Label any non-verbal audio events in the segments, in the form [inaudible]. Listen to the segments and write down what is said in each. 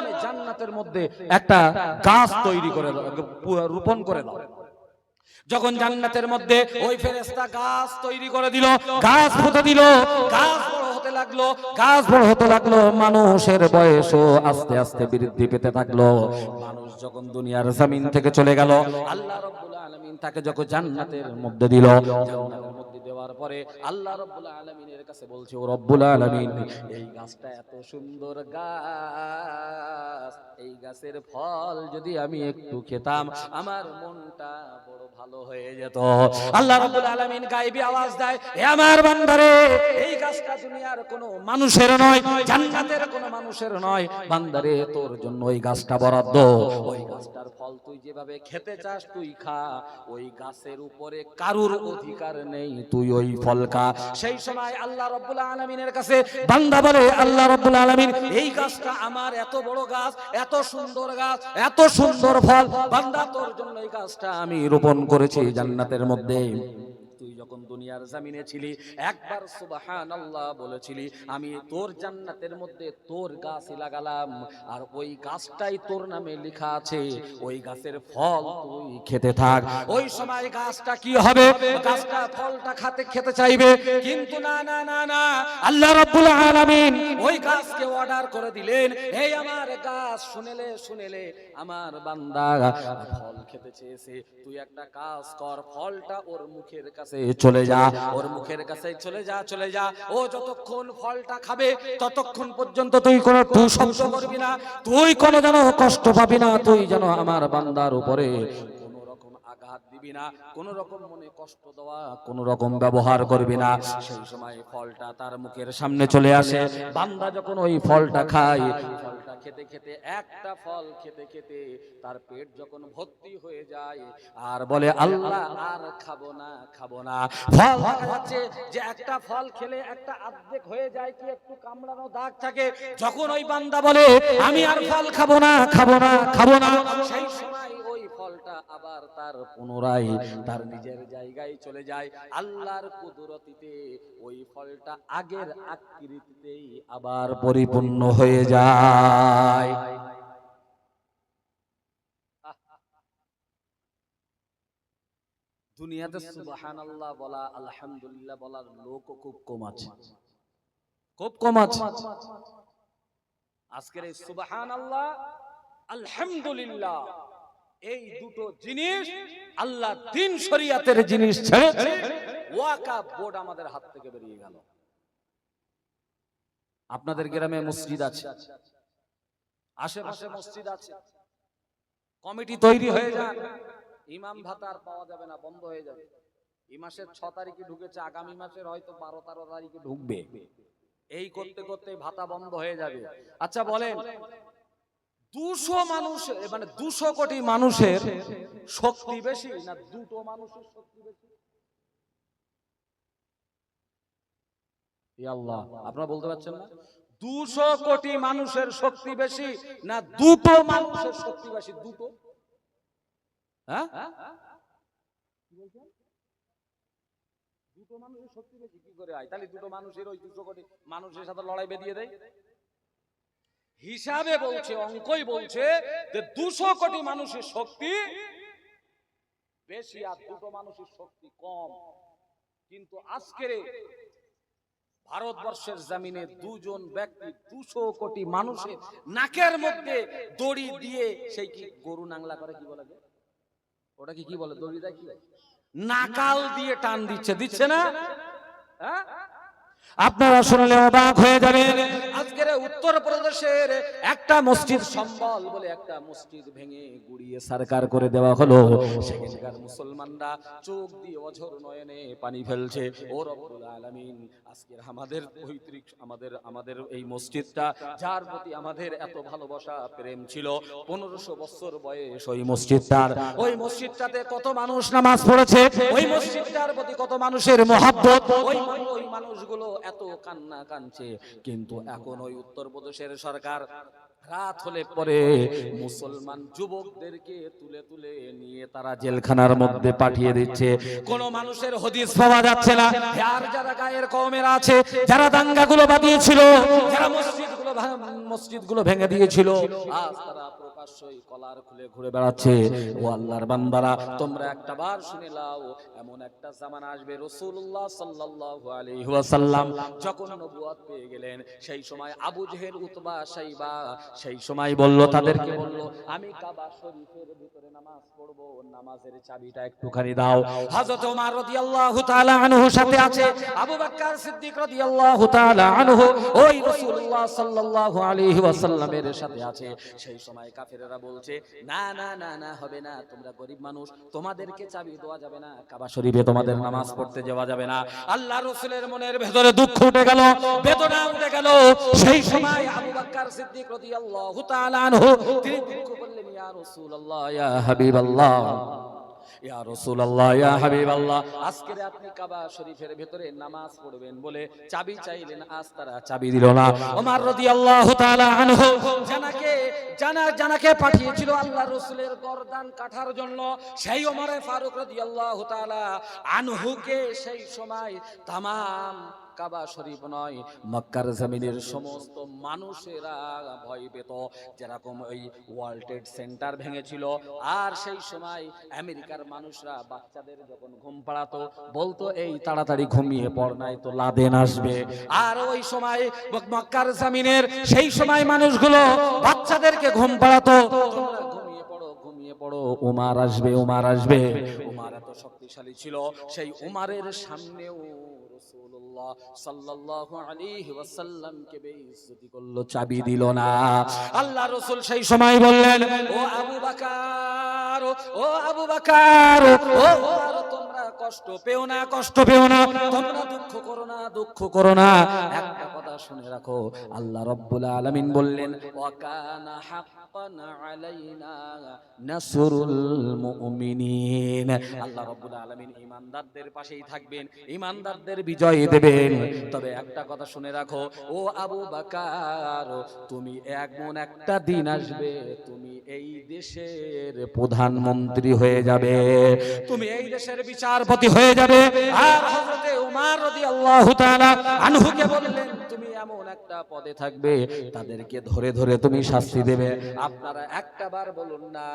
নামে জান্নাতের মধ্যে একটা গাছ তৈরি করে দাও রোপণ করে দাও। যখন জান্নাতের মধ্যে ওই ফেরেশতা গাছ তৈরি করে দিল, গাছ পুঁতে দিল, গাছ আস্তে আস্তে বৃদ্ধি পেতে থাকল মানুষ যখন দুনিয়ার থেকে চলে গেল, আল্লাহ তাকে যখন জান্নাতের মধ্যে দিল দেওয়ার পরে আল্লাহ রাব্বুল আলামিনের কাছে বলছে, ও রব্বুল আলামিন, এই গাছটা এত সুন্দর গাছ। এই গাছের ফল যদি আমি একটু খেতাম, আমার মনটা বড় ভালো হয়ে যেত। আল্লাহ রাব্বুল আলামিন গায়েবী আওয়াজ দেয় হে আমার বান্দারে, এই গাছটা দুনিয়ার কোনো মানুষের নয়, জান্নাতের কোনো মানুষের নয়। বান্দারে, তোর জন্য ওই গাছটা বরাদ্দ। ওই গাছটার ফল তুই যেভাবে খেতে চাস, তুই খা। ওই গাছের উপরে কারুর অধিকার নেই তুই ওই ফল খা সেই সময় আল্লাহ রব্বুল আলামিনের কাছে বান্দা বলে আল্লাহ রব্বুল আলামিন এই গাছটা আমার এত বড় গাছ এত সুন্দর গাছ এত সুন্দর ফল। বান্দা তোর জন্য এই গাছটা আমি রোপণ করেছি জান্নাতের মধ্যে। তুই যখন দুনিয়ার জামিনে ছিলি, একবার সুবহানাল্লাহ বলেছিলি, আমি তোর জান্নাতের মধ্যে তোর গাছই লাগালাম, আর ওই গাছটাই তোর নামে লেখা আছে, ওই গাছের ফল তুই খেতে থাক। ওই সময় গাছটা কি হবে? গাছটা ফলটা খাতে খেতে চাইবে, কিন্তু না না না না, আল্লাহ রাব্বুল আলামিন ওই গাছকে অর্ডার করে দিলেন, এই আমার গাছ, শুনেলে শুনেলে আমার বান্দা ফল খেতে চেয়েছে, তুই একটা কাজ কর, ফলটা ওর মুখের কাছে চলে যা। ওর মুখের কাছে চলে যা চলে যা। ও যতক্ষণ ফলটা খাবে ততক্ষণ পর্যন্ত তুই কোনো টু শব্দ করবি না। তুই কোনো যেন কষ্ট পাবি না তুই যেন আমার বান্দার উপরে কোনো রকম আঘাত দিবি না কোন রকম মনে কষ্ট দেওয়া রকম ব্যবহার করবি না। সেই সময় ফলটা তার মুখের সামনে চলে আসে। বান্দা যখন ওই ফলটা খায়, ফলটা খেতে খেতে, একটা ফল খেতে খেতে তার পেট যখন ভর্তি হয়ে যায়, আর বলে, আল্লাহ, আর খাব না খাব না। ফল যে একটা ফল খেলে একটা অর্ধেক হয়ে যায়, কি একটু কামড়ানো দাগ থাকে? যখন ওই বান্দা বলে, আমি আর ফল খাব না খাব না খাব না। সেই সময় ওই ফলটা আবার তার পুনরায় তার নিজের জায়গায় চলে যায়। আল্লাহর কুদরতিতে ওই ফলটা আগের আকৃতিতেই আবার পরিপূর্ণ হয়ে যায়। দুনিয়াতে সুবহানাল্লাহ বলা আলহামদুলিল্লাহ বলার লোক খুব কম আছে। খুব কম আছে। আজকের এই সুবহানাল্লাহ আলহামদুলিল্লাহ। এই দুটো জিনিস আল্লাহ দিন শরিয়াতের জিনিস ছেড়ে ওয়াকাফ বোর্ড আমাদের হাত থেকে বেরিয়ে গেল। আপনাদের গ্রামে মসজিদ আছে। আশেপাশে মসজিদ আছে। কমিটি তৈরি হয়ে যান ইমাম ভাতা আর পাওয়া যাবে না বন্ধ হয়ে যাবে। এই মাসের ছ তারিখে ঢুকেছে আগামী মাসের হয়তো বারো তেরো তারিখে ঢুকবে। এই করতে করতে ভাতা বন্ধ হয়ে যাবে। আচ্ছা বলেন। দুশো মানুষ মানে দুশো কোটি মানুষের শক্তি বেশি না দুটো মানুষের শক্তি বেশি? আল্লাহ, আপনারা বলতে পারছেন না? দুশো কোটি মানুষের শক্তি বেশি না দুটো মানুষের শক্তি বেশি? দুটো? হ্যাঁ? দুটো মানুষের শক্তি বেশি, কি করে হয়? তাহলে দুটো মানুষের ওই দুশো কোটি মানুষের সাথে লড়াই বেঁধিয়ে দেয়? হিসাবে বলছে, অঙ্কই বলছে যে দুশো কোটি মানুষের শক্তি বেশি আর দুটো মানুষের শক্তি কম। কিন্তু আজকের ভারতবর্ষের জামিনে দুজন ব্যক্তি দুশো কোটি মানুষের নাকের মধ্যে দড়ি দিয়ে সেই কি গরু নাংলা করে কি বলে? ওটা কি কি বলে? দড়ি দেয় কি? নাকাল দিয়ে টান দিচ্ছে দিচ্ছে না? হ্যাঁ? আপনারা শুনলে অবাক হয়ে যাবেন। আজকের উত্তর প্রদেশের একটা মসজিদ সম্বল বলে একটা মসজিদ ভেঙে গুড়িয়ে সরকার করে দেওয়া হলো। সেখানকার মুসলমানরা চোখ দিয়ে অঝর নয়নে পানি ফেলছে। ও রব্বুল আলামিন, আজকের আমাদের পৈতৃক, আমাদের আমাদের এই মসজিদটা, যার প্রতি আমাদের এত ভালোবাসা, প্রেম ছিল, পনেরোশো বছর বয়স ওই মসজিদটার। ওই মসজিদটাতে কত মানুষ নামাজ পড়েছে? ওই মসজিদটার প্রতি কত মানুষের মহাব্বত? ওই ওই মানুষগুলো এত কান্না কানছে। কিন্তু এখন ওই উত্তরপ্রদেশের সরকার রাত হলে পরে মুসলমান যুবকদেরকে তুলে তুলে নিয়ে তারা জেলখানার মধ্যে পাঠিয়ে দিচ্ছে। কোন মানুষের হদিস পাওয়া যাচ্ছে না। আর যারা গায়ের কমেরা আছে, যারা দাঙ্গাগুলো বাঁধিয়েছিল, যারা মসজিদগুলো মসজিদগুলো ভেঙে দিয়েছিল, আজ তারা প্রকাশ্যই কলার খুলে ঘুরে বেড়াচ্ছে। ও আল্লাহর বান্দারা, তোমরা একটা বার শুনে লাও এমন একটা জামানা আসবে রাসূলুল্লাহ সাল্লাল্লাহু আলাইহি ওয়াসাল্লাম। যখন নবুয়ত পেয়ে গেলেন, সেই সময় আবু জেহেল উতবা সাইবা, সেই সময় বলল, তাদেরকে বলল, আমি কাবা শরীফের ভিতরে নামাজ পড়ব, নামাজের চাবিটা একটুখানি দাও। হযরত ওমর রাদিয়াল্লাহু তাআলা আনহু সাথে আছে, আবু বকর সিদ্দিক রাদিয়াল্লাহু তাআলা আনহু, ওই রাসূলুল্লাহ সাল্লাল্লাহু আলাইহি ওয়াসাল্লামের সাথে আছে। সেই সময় কাফেরেরা বলছে, না না না না, হবে না, তোমরা গরিব মানুষ, তোমাদেরকে চাবি দেওয়া যাবে না, কাবা শরীফে তোমাদের নামাজ পড়তে যাওয়া যাবে না। আল্লাহ রাসূলের মনের ভেতরে দুঃখ উঠে গেল, বেদনা উঠে গেল। সেই সময় আবু বকর সিদ্দিক রাদিয়াল্লাহু তাআলা আনহু, তিনি দুঃখ করলেন, ইয়া রাসূলুল্লাহ, ইয়া হাবিবাল্লাহ। ইয়া রাসূলুল্লাহ, ইয়া হাবিবাল্লাহ। আজকে আপনি কাবা শরীফের ভিতরে নামাজ পড়বেন বলে চাবি চাইলেন, আজ তারা চাবি দিল না। ওমর রাদিয়াল্লাহু তাআলা আনহু জানাকে, জানা, জানাকে পাঠিয়েছিল আল্লাহ রাসূলের গর্দান কাটার জন্য। সেই ওমরে ফারুক রাদিয়াল্লাহু তাআলা আনহুকে সেই সময় তামাম কাবা শরীফ নয়, মক্কার জমিনের সমস্ত মানুষেরা ভয় পেত যেরকম ওই ওয়ার্ল্ড ট্রেড সেন্টার ভেঙেছিল, আর সেই সময় আমেরিকার মানুষরা বাচ্চাদের যখন ঘুম পাড়াতো, বলতো, এই তাড়াতাড়ি ঘুমিয়ে পড়, নাই তো লাদেন আসবে। আর ওই সময় মক্কার জমিনের সেই সময় মানুষগুলো বাচ্চাদেরকে ঘুম পাড়াতো ঘুমিয়ে পড়ো ঘুমিয়ে পড়ো, উমার আসবে উমার আসবে। উমার এত শক্তিশালী ছিল, সেই উমারের সামনেও রাসূলুল্লাহ সাল্লাল্লাহু আলাইহি ওয়াসাল্লামকে বেইজ্জতি করল, চাবি দিল না। আল্লাহ রাসূল সেই সময় বললেন, ও আবু বকর, ও আবু বকর, ও কষ্ট পেও না, কষ্ট পেও না। তোমরা দুঃখ করো না, দুঃখ করো না। একটা কথা শুনে রাখো, আল্লাহ রাব্বুল বললেন আল্লাহ রাব্বুল পাশেই থাকবেন বিজয় দেবেন। তবে একটা কথা শুনে রাখো, ও আবু বাকার, তুমি এমন একটা দিন আসবে, তুমি এই দেশের প্রধানমন্ত্রী হয়ে যাবে। তুমি এই দেশের বিচারপতি হয়ে যাবে। আর হযরতে রাদিয়াল্লাহু তাআলা আনহুকে বললেন, তুমি এমন একটা পদে থাকবে, তাদেরকে ধরে ধরে তুমি শাস্তি দেবে। আপনারা একটা বার বলুন না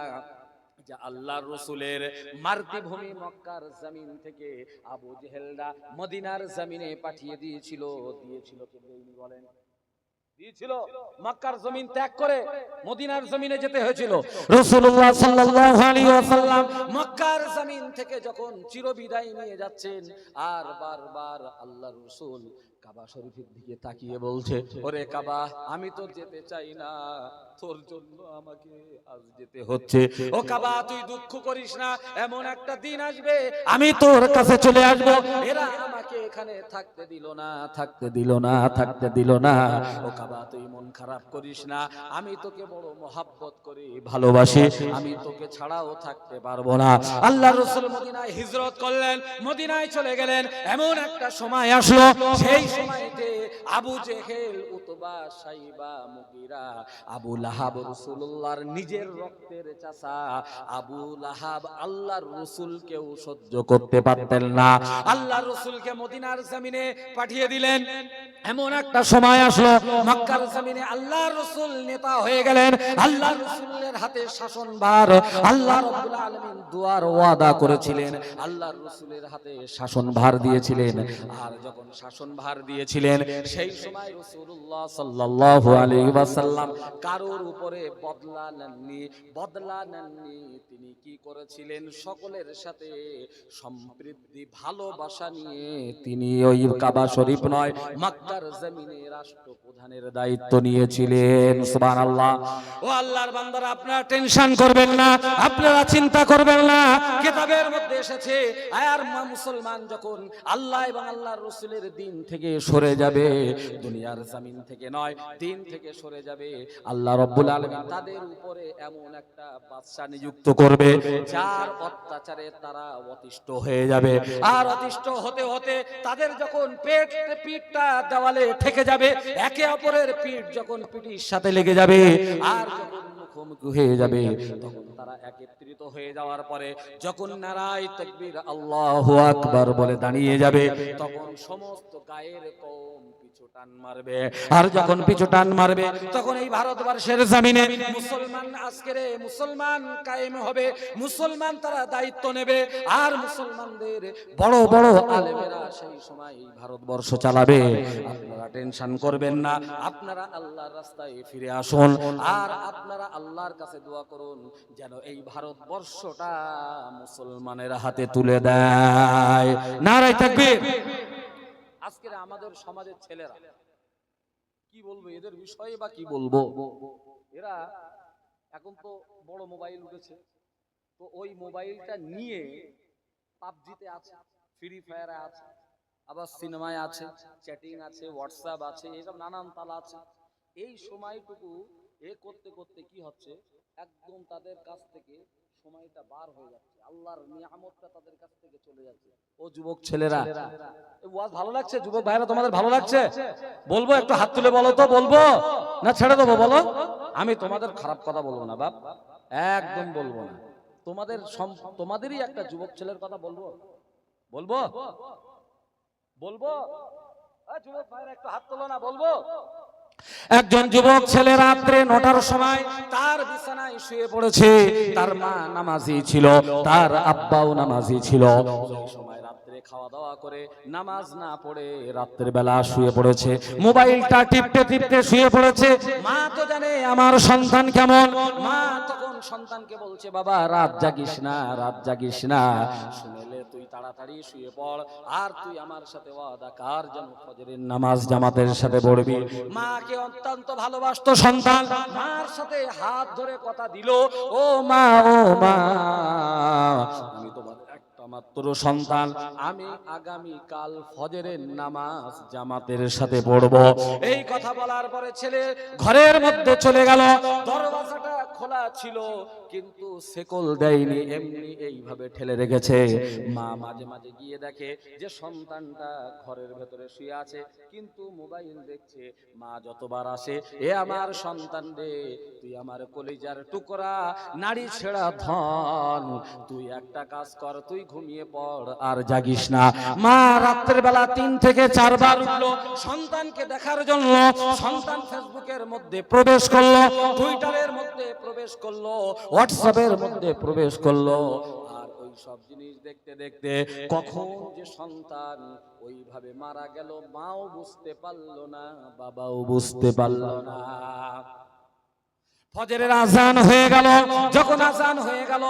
যে আল্লাহর রসুলের মার্তিভূমি মক্কার জমিন থেকে আবু জেহেলরা মদিনার জমিনে পাঠিয়ে দিয়েছিল দিয়েছিল কে বলেন? দিয়েছিল মক্কার জমিন ত্যাগ করে মদিনার জমিনে যেতে হয়েছিল। রাসূলুল্লাহ সাল্লাল্লাহু আলাইহি ওয়াসাল্লাম মক্কার জমিন থেকে যখন চিরবিদায় নিয়ে যাচ্ছেন আর বারবার আল্লাহর রাসূল কাবা শরীফের দিকে তাকিয়ে বলছে ওরে কাবা আমি তো যেতে চাই না। তোর জন্য আমাকে আজ যেতে হচ্ছে। ও কাবা, তুই দুঃখ করিস না, এমন একটা দিন আসবে, আমি তোর কাছে চলে আসব। এরা আমাকে এখানে থাকতে দিল না, থাকতে দিল না, থাকতে দিল না। ও কাবা, তুই মন খারাপ করিস না, আমি তোকে বড় মোহাব্বত করি, ভালোবাসি, আমি তোকে ছাড়াও থাকতে পারব না। আল্লাহ রসুল মদিনায় হিজরত করলেন, মদিনায় চলে গেলেন, এমন একটা সময় আসলো, সেই সময়তে আবু জেহেল, উতবা, সাইবা, মুগিরা, আবু লাহাব রসুল্লাহর নিজের রক্তের চাষা আবু লাহাব আল্লাহর রসুলকেও সহ্য করতে পারতেন না। আল্লাহ রসুলকে মদিনার পাঠিয়ে দিলেন। এমন একটা সময় আসলো, মক্কার আল্লাহ রসুল নেতা হয়ে গেলেন। আল্লাহ রসুলের হাতে শাসনভার আল্লাহ রব্বুল দুয়ার ওয়াদা করেছিলেন। আল্লাহ রসুলের হাতে শাসনভার দিয়েছিলেন। আর যখন শাসনভার দিয়েছিলেন, সেই সময় আলাইহি ওয়াসাল্লাম কারোর উপরে বদলা নেননি বদলা নেননি। তিনি কি করেছিলেন? সকলের সাথে সম্পৃক্তি ভালোবাসা নিয়ে তিনি ওই কাবা শরীফ নয়, মক্কার জমিনে রাষ্ট্রপ্রধানের দায়িত্ব নিয়েছিলেন। সুবহানাল্লাহ। ও আল্লাহর বান্দারা, আপনারা টেনশন করবেন না, আপনারা চিন্তা করবেন না। কিতাবের মধ্যে এসেছে আর মুসলমান যখন আল্লাহ এবং আল্লাহর রসুলের দিন থেকে সরে যাবে, দুনিয়ার জমিন থেকে নয়, দিন থেকে সরে যাবে আল্লাহ রব্বুল আলামিন তাদের উপরে এমন একটা বাদশা নিযুক্ত করবে যার অত্যাচারে তারা অতিষ্ঠ হয়ে যাবে। আর অতিষ্ঠ হতে হতে তাদের যখন পেট পিঠটা দেওয়ালে ঠেকে যাবে একে অপরের পিঠ যখন পিঠির সাথে লেগে যাবে আর যখন মুখোমুখি হয়ে যাবে তখন তারা একত্রিত হয়ে যাওয়ার পরে যখন নারায় তকবীর আল্লাহু আকবার বলে দাঁড়িয়ে যাবে তখন সমস্ত গায়ের কম টান মারবে। আর যখন পিছু টান মারবে তখন এই ভারতবর্ষের জমিনে মুসলমান আজকের মুসলমান কায়েম হবে। মুসলমান তারা দায়িত্ব নেবে। আর মুসলমানদের বড় বড় আলেমেরা সেই সময় এই ভারতবর্ষ চালাবে। আপনারা টেনশন করবেন না। আপনারা আল্লাহর রাস্তায় ফিরে আসুন। আর আপনারা আল্লাহর কাছে দোয়া করুন যেন এই ভারতবর্ষটা মুসলমানের হাতে তুলে দেয়। নারাই থাকবে। আজকের আমাদের সমাজের ছেলেরা। কি বলব, এদের বিষয়ে বা কি বলব? এরা এখন তো বড় মোবাইল উঠেছে। তো ওই মোবাইলটা নিয়ে পাবজিতে আছে, ফ্রি ফায়ারে আছে, আবার সিনেমায় আছে, চ্যাটিং আছে, হোয়াটসঅ্যাপ আছে, এসব নানান তালা আছে। এই সময়টুকু এ করতে করতে কি হচ্ছে, একদম তাদের কাছ থেকে সময়টা বার হয়ে যাচ্ছে। আল্লাহর নিয়ামতটা তাদের কাছ থেকে চলে যাচ্ছে। ও যুবক ছেলেরা ওয়াজ ভালো লাগছে? যুবক ভাইরা তোমাদের ভালো লাগছে? বলব একটু হাত তুলে বলো তো বলব? না ছেড়ে দেবো বলো? আমি তোমাদের খারাপ কথা বলব না বাপ। একদম বলব না। তোমাদের তোমাদেরই একটা যুবক ছেলের কথা বলব? বলব? বলব? যুবক ভাইরা একটু হাত তোলো না বলব? একজন যুবক ছেলে রাত্রে নটার সময় তার বিছানায় শুয়ে পড়েছে। তার মা নামাজি ছিল, তার আব্বাও নামাজি ছিল। সময় খাওয়া দাওয়া করে, নামাজ না পড়ে রাত্রের বেলা শুয়ে পড়েছে। মোবাইলটা টিপতে টিপতে শুয়ে পড়েছে। মা তো জানে আমার সন্তান কেমন। মা তখন সন্তানকে বলছে, বাবা, রাত জাগিস না, রাত জাগিস না। শুনেলে তুই তাড়াতাড়ি শুয়ে পড়। আর তুই আমার সাথে ওয়াদা কার যেন ফজরের নামাজ জামাতের সাথে পড়বি। মাকে অত্যন্ত ভালোবাসতো সন্তান। মার সাথে হাত ধরে কথা দিল, ও মা ও মা, আমি তোমার মাত্র সন্তান। আমি আগামী কাল ফজরের নামাজ জামাতের সাথে পড়ব। এই কথা বলার পরে ছেলে ঘরের মধ্যে চলে গেল। দরওয়াজাটা খোলা ছিল কিন্তু সেকল দেয়নি এমনি এইভাবে ঠেলে রেখেছে। মা মাঝে মাঝে গিয়ে দেখে যে সন্তানটা ঘরের ভেতরে শুয়ে আছে কিন্তু মোবাইল দেখছে মা যতবার আসে এ আমার সন্তান রে তুই আমার কলিজার টুকরা নারী ছেঁড়া ধন তুই একটা কাজ কর তুই ঘুমিয়ে পড় আর জাগিস না। মা রাত্রের বেলা তিন থেকে চারবার উঠল সন্তানকে দেখার জন্য সন্তান ফেসবুকের মধ্যে প্রবেশ করল টুইটারের মধ্যে প্রবেশ করল হোয়াটসঅ্যাপের মধ্যে প্রবেশ করল। আর ওই সব জিনিস দেখতে দেখতে কখন? যে সন্তান ওইভাবে মারা গেল মাও বুঝতে পারল না বাবাও বুঝতে পারল না। ফজরের আজান হয়ে গেল যখন আজান হয়ে গেল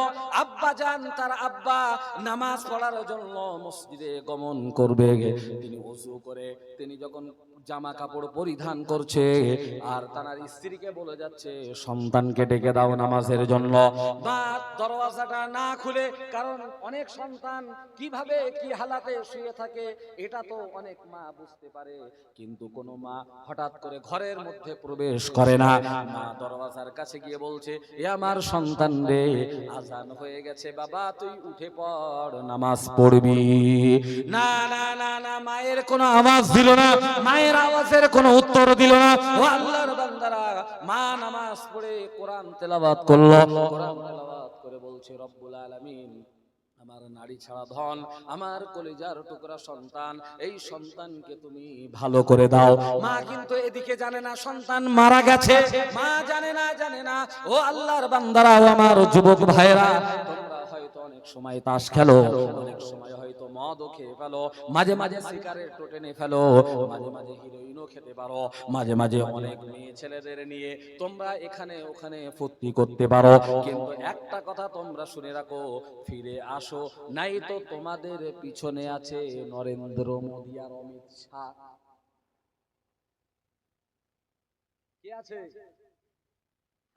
আব্বা যান তার আব্বা নামাজ পড়ার জন্য মসজিদে গমন করবে। তিনি ওযু করে তিনি যখন জামা কাপড় পরিধান করছে, আর তার স্ত্রীকে বলে যাচ্ছে, সন্তানকে ডেকে দাও নামাজের জন্য। দরওয়াজাটা না খুলে, কারণ অনেক সন্তান কীভাবে কি হালাতে শুয়ে থাকে, এটা তো অনেক মা বুঝতে পারে। কিন্তু কোনো মা হঠাৎ করে ঘরের মধ্যে প্রবেশ করে না। মা দরওয়াজার কাছে গিয়ে বলছে, এ আমার সন্তান রে, আজান হয়ে গেছে বাবা, তুই উঠে পড়, নামাজ পড়বি। না না না না, মায়ের কোনো আওয়াজ দিল না। মায়ের আওয়াজের কোনো উত্তর দিল না। আল্লাহর বান্দারা মা নামাজ পড়ে কোরআন তেলাওয়াত করল। কোরআন তেলাওয়াত করে বলছে, রব্বুল আলামিন, আমার নারী ছাড়া ধন, আমার কলিজার টুকরা সন্তান, এই সন্তানকে তুমি ভালো করে দাও। মা কিন্তু এদিকে জানে না, সন্তান মারা গেছে। মা জানে না জানে না। ও আল্লাহর বান্দারা ও আমার যুবক ভাইরা তোমরা হয়তো অনেক সময় তাস খেলো, অনেক সময় মদও খেয়ে ফেলো মাঝে মাঝে সিগারেট টেনে ফেলো মাঝে মাঝে হিরোইনও খেতে পারো মাঝে মাঝে অনেক মেয়ে ছেলেদের নিয়ে তোমরা এখানে ওখানে ফুর্তি করতে পারো কিন্তু একটা কথা তোমরা শুনে রাখো ফিরে আসো নাই তো তোমাদের পিছনে আছে নরেন্দ্র মোদী আর অমিত শাহ। কে আছে?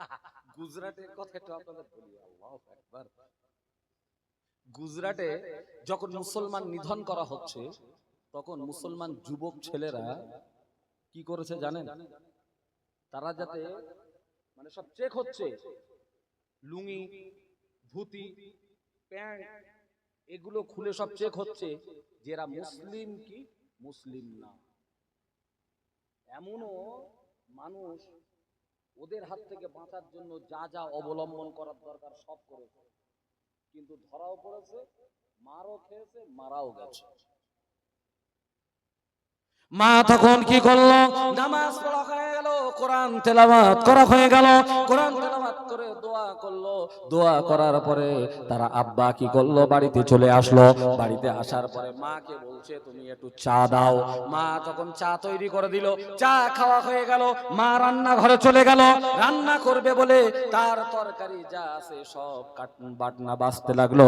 [laughs] গুজরাটের কথা একটু আপনাদের বলি আল্লাহু আকবার। গুজরাটে যখন মুসলমান নিধন করা হচ্ছে, তখন মুসলমান যুবক ছেলেরা কি করেছে জানেন? তারা যাতে মানে সব চেক হচ্ছে। লুঙ্গি, ধুতি, প্যান্ট, এগুলো খুলে সব চেক হচ্ছে যে এরা মুসলিম কি মুসলিম না। এমনও মানুষ ওদের হাত থেকে বাঁচার জন্য যা যা অবলম্বন করার দরকার সব করেছে। কিন্তু ধরাও পড়েছে মারও খেয়েছে মারাও গেছে। মা তখন কি করল? নামাজ পড়া হয়ে গেল, কোরআন তেলাওয়াত করা হয়ে গেল। কোরআন তেলাওয়াত করে দোয়া করল। দোয়া করার পরে তারা আব্বা কি করল? বাড়িতে চলে আসলো। বাড়িতে আসার পরে মাকে বলছে, তুমি একটু চা দাও। মা তখন চা তৈরি করে দিল। চা খাওয়া হয়ে গেল। মা রান্না ঘরে চলে গেল। রান্না করবে বলে তার তরকারি যা আছে সব কাটুন বাটনা বাজতে লাগল।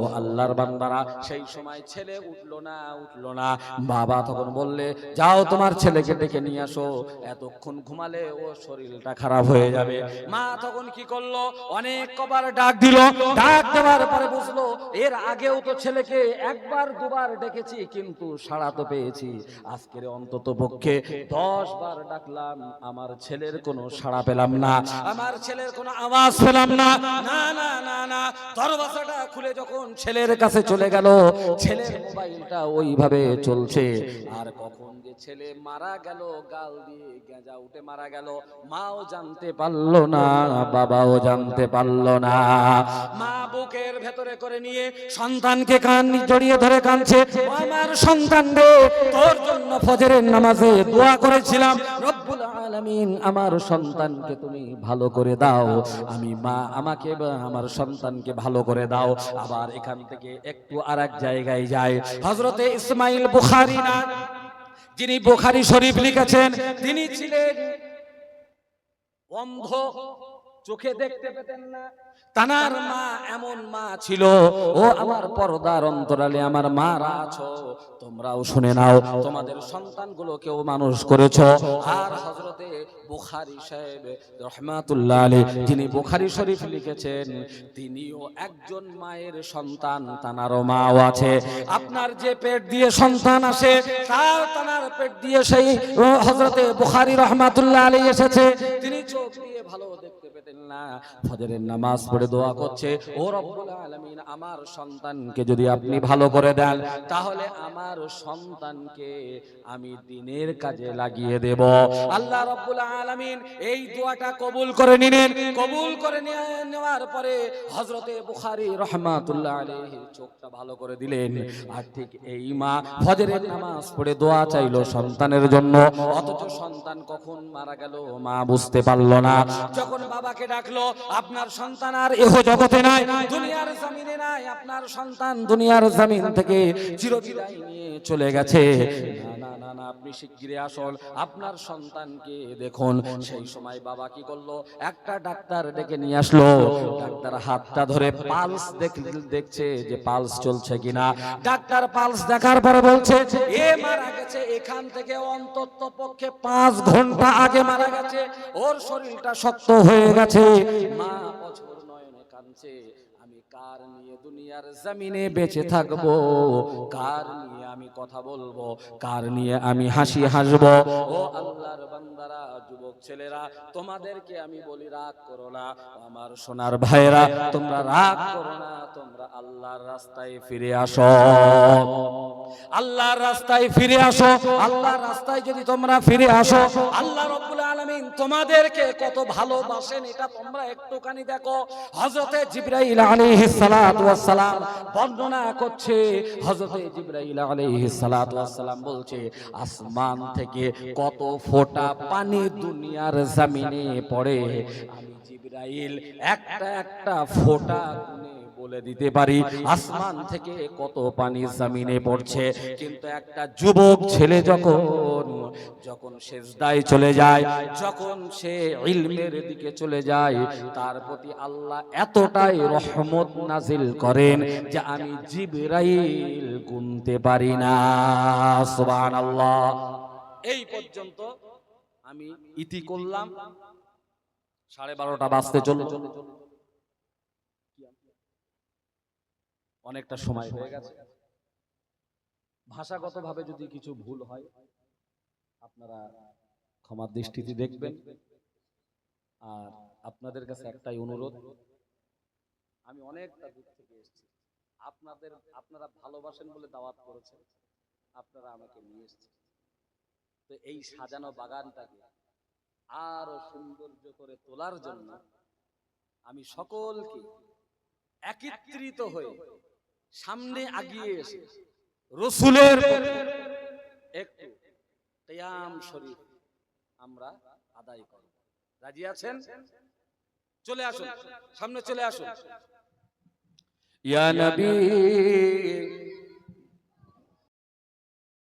ও আল্লাহর বান্দারা সেই সময় ছেলে উঠল না উঠল না। বাবা তখন বললে যাও তোমার ছেলেকে ডেকে নিয়ে আসো। এতক্ষণ ঘুমালে ও শরীরটা খারাপ হয়ে যাবে। মা তখন কি করল? অনেক কবার ডাক দিল। ডাক দেওয়ার পরে বুঝলো, এর আগেও তো ছেলেকে একবার দুবার ডেকেছি, কিন্তু সাড়া তো পেয়েছি। আজকের অন্তত পক্ষে দশ বার ডাকলাম, আমার ছেলের কোনো সাড়া পেলাম না। আমার ছেলের কোনো আওয়াজ পেলাম না। না না না না। দরওয়াজাটা খুলে যখন ছেলের কাছে চলে গেল, ছেলের মোবাইলটা ওইভাবে চলছে। আর কখন যে ছেলে মারা গেল, গাল দিয়ে গেঁজা উঠে মারা গেল। মাও জানতে পারল না, বাবাও জানতে পারল না। মা বুকের ভেতরে করে নিয়ে সন্তানকে কান জড়িয়ে ধরে কাঁদছে। আমার সন্তান রে, তোর জন্য ফজরের নামাজে দোয়া করেছিলাম। রব্বুল আলামিন, আমার সন্তানকে তুমি ভালো করে দাও। আমি মা, আমাকে আমার সন্তানকে ভালো করে দাও। আবার এখান থেকে একটু আরেক জায়গায় যায়। হযরতে ইসমাইল বুখারী না যিনি বোখারি শরীফ লিখেছেন তিনি ছিলেন অন্ধ চোখে দেখতে পেতেন না। তানার মা এমন মা ছিল ও আমার পর্দার অন্তরালে আমার মারা আছো। তোমরাও শুনে নাও তোমাদের সন্তানগুলোকেও মানুষ করেছ। আর হযরতে বুখারী সাহেব রহমাতুল্লাহ আলাইহি যিনি বুখারী শরীফ লিখেছেন তিনিও একজন মায়ের সন্তান তানারও মাও আছে। আপনার যে পেট দিয়ে সন্তান আসে তার তানার পেট দিয়ে সেই হযরতে বুখারী রহমাতুল্লাহ আলী এসেছে। তিনি চোখ দিয়ে ভালো দেখতে পেতেন না। ফজরের নামাজ পড়ে দোয়া করছে। ও রব্বুল আলামিন, আমার সন্তানকে যদি আপনি ভালো করে দেন, তাহলে আমার সন্তানকে আমি দিনের কাজে লাগিয়ে দেব। আল্লাহ রব্বুল আলামিন এই দোয়াটা কবুল করে নিলেন। কবুল করে নেওয়ার পরে হযরতে বুখারী রহমাতুল্লাহ আলাইহি চোখটা ভালো করে দিলেন। আর ঠিক এই মা ফজরের নামাজ পড়ে দোয়া চাইলো সন্তানের জন্য। অথচ সন্তান কখন মারা গেল মা বুঝতে পারল না। যখন বাবাকে ডাকলো, আপনার সন্তান আর এহ জগতে নাই, দুনিয়ার জমিনে নাই, আপনার সন্তান দুনিয়ার জমিন থেকে চিরবিদায় নিয়ে চলে গেছে। আপনি শিগগিরই আসল আপনার সন্তানকে দেখুন। সেই সময় বাবা কি করল, একটা ডাক্তার ডেকে নিয়ে আসলো। ডাক্তার হাতটা ধরে পালস দেখছে যে পালস চলছে কিনা। ডাক্তার পালস দেখার পরে বলছে, এ মারা গেছে, এখান থেকে অন্তত পক্ষে পাঁচ ঘণ্টা আগে মারা গেছে, ওর শরীরটা শক্ত হয়ে গেছে। মা অঝোর নয়নে কাঁদছে। কার নিয়ে দুনিয়ার জমিনে বেঁচে থাকব? কার নিয়ে আমি কথা বলব? কার নিয়ে আমি হাসি হাসবো? ও আল্লাহর বান্দারা, যুবক ছেলেরা, তোমাদেরকে আমি বলি, রাগ করো না। আমার সোনার ভাইরা তোমরা রাগ করো না। তোমরা আল্লাহর রাস্তায় ফিরে আসো। আল্লাহর রাস্তায় ফিরে আসো। আল্লাহর রাস্তায় যদি তোমরা ফিরে আসো, আল্লাহ রব্বুল আলামিন তোমাদেরকে কত ভালোবাসেন, এটা তোমরা একটুখানি দেখো। হযরতে জিবরাইল আলাইহিস সালাতু ওয়াস সালাম বর্ণনা করছে হযরতে জিবরাইল আলাইহিস সালাতু ওয়াস সালাম বলছে আসমান থেকে কত ফোঁটা পানি দুনিয়ার জমিনে পড়ে। আমি জিবরাইল একটা একটা ফোঁটা গুনে বলে দিতে পারি, আসমান থেকে কত পানি জমিনে পড়ছে। কিন্তু একটা যুবক ছেলে যখন যখন সেজদায় চলে যায়, যখন সে ইলমের দিকে চলে যায়, তার প্রতি আল্লাহ এতটাই রহমত নাজিল করেন যে আমি জিবরাইল গুনতে পারি না। সুবহানাল্লাহ। এই পর্যন্ত আমি ইতি করলাম। সাড়ে বারোটা বাজতে চলল। অনেকটা সময় হয়ে গেছে। ভাষাগত ভাবে যদি কিছু ভুল হয়, আপনারা ক্ষমার দৃষ্টিতে দেখবেন। আর আপনাদের কাছে একটাই অনুরোধ, আমি অনেকটা দূর থেকে এসেছি। আপনাদের, আপনারা ভালোবাসেন বলে দাওয়াত করেছেন, আপনারা আমাকে নিয়ে এসেছেন। তো এই সাজানো বাগানটাকে আরও সৌন্দর্য করে তোলার জন্য আমি সকলকে একত্রিত হয়ে সামনে আগিয়ে এসে। রসুলের একটু তেয়াম শরীফ আমরা আদায় করব। রাজি আছেন? চলে আসুন। সামনে চলে আসুন। ইয়া নবী